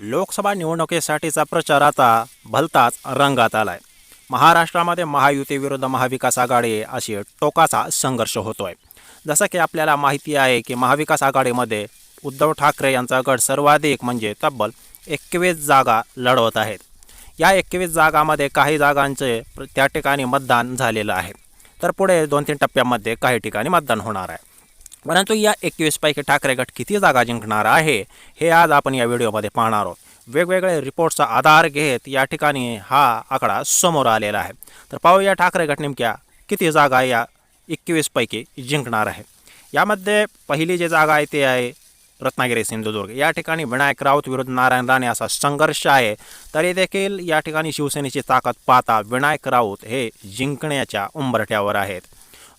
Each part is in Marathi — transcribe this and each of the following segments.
लोकसभा निवडणुकीसाठीचा प्रचार आता भलताच रंगात आलाय. महाराष्ट्रामध्ये महायुती विरुद्ध महाविकास आघाडी अशी टोकाचा संघर्ष होतोय. जसं की आपल्याला माहिती आहे की महाविकास आघाडीमध्ये उद्धव ठाकरे यांचा गट सर्वाधिक म्हणजे तब्बल एकवीस जागा लढवत आहेत. या एकवीस जागामध्ये काही जागांचे प्र- त्या ठिकाणी मतदान झालेलं आहे. तर पुढे दोन तीन टप्प्यामध्ये काही ठिकाणी मतदान होणार आहे. परंतु या एकवीसपैकी ठाकरे गट किती जागा जिंकणार आहे हे आज आपण या व्हिडिओमध्ये पाहणार आहोत. वेगवेगळे रिपोर्टचा आधार घेत या ठिकाणी हा आकडा समोर आलेला आहे. तर पाहूया ठाकरे गट नेमक्या किती जागा या एकवीसपैकी जिंकणार आहे. यामध्ये पहिली जी जागा आहे ती आहे रत्नागिरी सिंधुदुर्ग. या ठिकाणी विनायक राऊत विरुद्ध नारायण राणे असा संघर्ष आहे तरी देखील या ठिकाणी शिवसेनेची ताकद पाहता विनायक राऊत हे जिंकण्याच्या उंबरठ्यावर आहेत.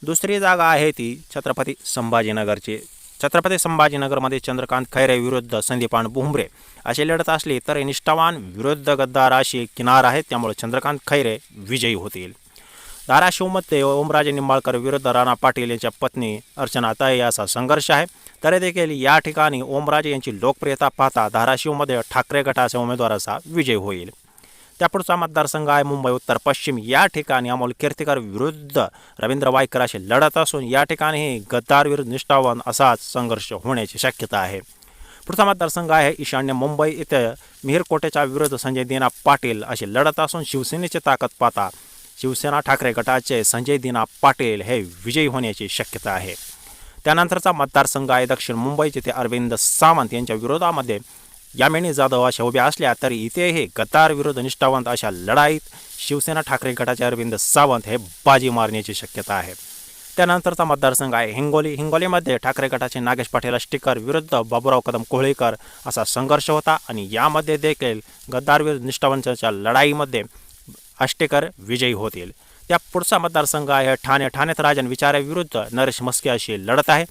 दुसरी जागा आहे ती छत्रपती संभाजीनगरची. छत्रपती संभाजीनगरमध्ये चंद्रकांत खैरे विरुद्ध संदीपान बुमरे अशी लढत असली तर निष्ठावान विरुद्ध गद्दार अशी किनार आहेत त्यामुळे चंद्रकांत खैरे विजयी होतील. धाराशिवमध्ये ओमराजे निंबाळकर विरुद्ध राणा पाटील यांच्या पत्नी अर्चना ताई असा संघर्ष आहे. तरी देखील या ठिकाणी ओमराजे यांची लोकप्रियता पाहता धाराशिवमध्ये ठाकरे गटाच्या उमेदवाराचा विजय होईल. त्यापुढचा मतदारसंघ आहे मुंबई उत्तर पश्चिम. या ठिकाणी अमोल कीर्तीकर विरुद्ध रवींद्र वायकर अशी लढत असून या ठिकाणीही गद्दार विरुद्ध निष्ठावान असाच संघर्ष होण्याची शक्यता आहे. पुढचा मतदारसंघ आहे ईशान्य मुंबई. इथे मिहिरकोटेच्या विरुद्ध संजय दिना पाटील अशी लढत असून शिवसेनेची ताकद पाहता शिवसेना ठाकरे गटाचे संजय दिना पाटील हे विजयी होण्याची शक्यता आहे. त्यानंतरचा मतदारसंघ आहे दक्षिण मुंबई जिथे अरविंद सावंत यांच्या विरोधामध्ये यामिनी जाधव अशा उभ्या असल्या तरी इथेही गतार विरुद्ध निष्ठावंत अशा लढाईत शिवसेना ठाकरे गटाचे अरविंद सावंत हे बाजी मारण्याची शक्यता आहे. त्यानंतरचा मतदारसंघ आहे हिंगोली. हिंगोलीमध्ये ठाकरे गटाचे नागेश पाटील अष्टीकर विरुद्ध बाबुराव कदम कोहळीकर असा संघर्ष होता आणि यामध्ये देखील गद्दार विरुद्ध निष्ठावंतांच्या लढाईमध्ये अष्टेकर विजयी होतील. त्या पुढचा मतदारसंघ आहे ठाणे. ठाण्यात राजन विचारे विरुद्ध नरेश मस्के अशी लढत आहे.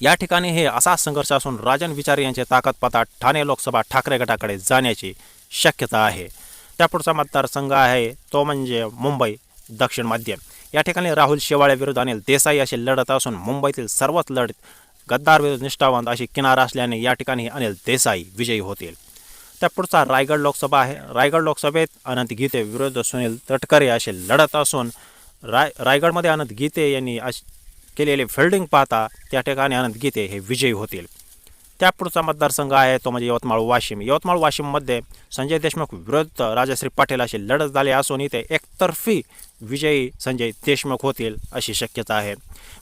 या ठिकाणी हे असा संघर्ष असून राजन विचारे यांची ताकद ठाणे लोकसभा ठाकरे गटाकडे जाण्याची शक्यता आहे. त्यापुढचा मतदारसंघ आहे तो म्हणजे मुंबई दक्षिण मध्य. या ठिकाणी राहुल शेवाळे विरुद्ध अनिल देसाई अशी लढत असून मुंबईतील सर्वच लढत गद्दार विरुद्ध निष्ठावंत अशी किनार असल्याने या ठिकाणी अनिल देसाई विजयी होतील. त्या पुढचा रायगड लोकसभा आहे. रायगड लोकसभेत अनंत गीते विरुद्ध सुनील तटकरे असे लढत असून राय रायगडमध्ये अनंत गीते यांनी अश केलेले फिल्डिंग पाहता त्या ठिकाणी अनंत गीते हे विजयी होतील. त्या पुढचा मतदारसंघ आहे तो म्हणजे यवतमाळ वाशिम. यवतमाळ वाशिममध्ये संजय देशमुख विरुद्ध राजश्री पाटील अशी लढत झाली असून इथे एकतर्फी विजयी संजय देशमुख होतील अशी शक्यता आहे.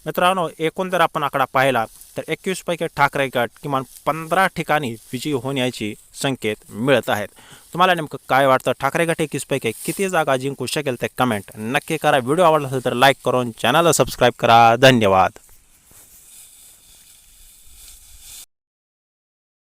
मित्रांनो एकूण जर आपण आकडा पाहिला तर एकवीसपैकी ठाकरे गट किमान पंधरा ठिकाणी विजयी होण्याची संकेत मिळत आहेत. तुम्हाला नेमकं काय वाटतं? ठाकरे गट एकवीसपैकी किती जागा जिंकू शकेल ते कमेंट नक्की करा. व्हिडिओ आवडला असेल तर लाईक करून चॅनलला सबस्क्राईब करा. धन्यवाद.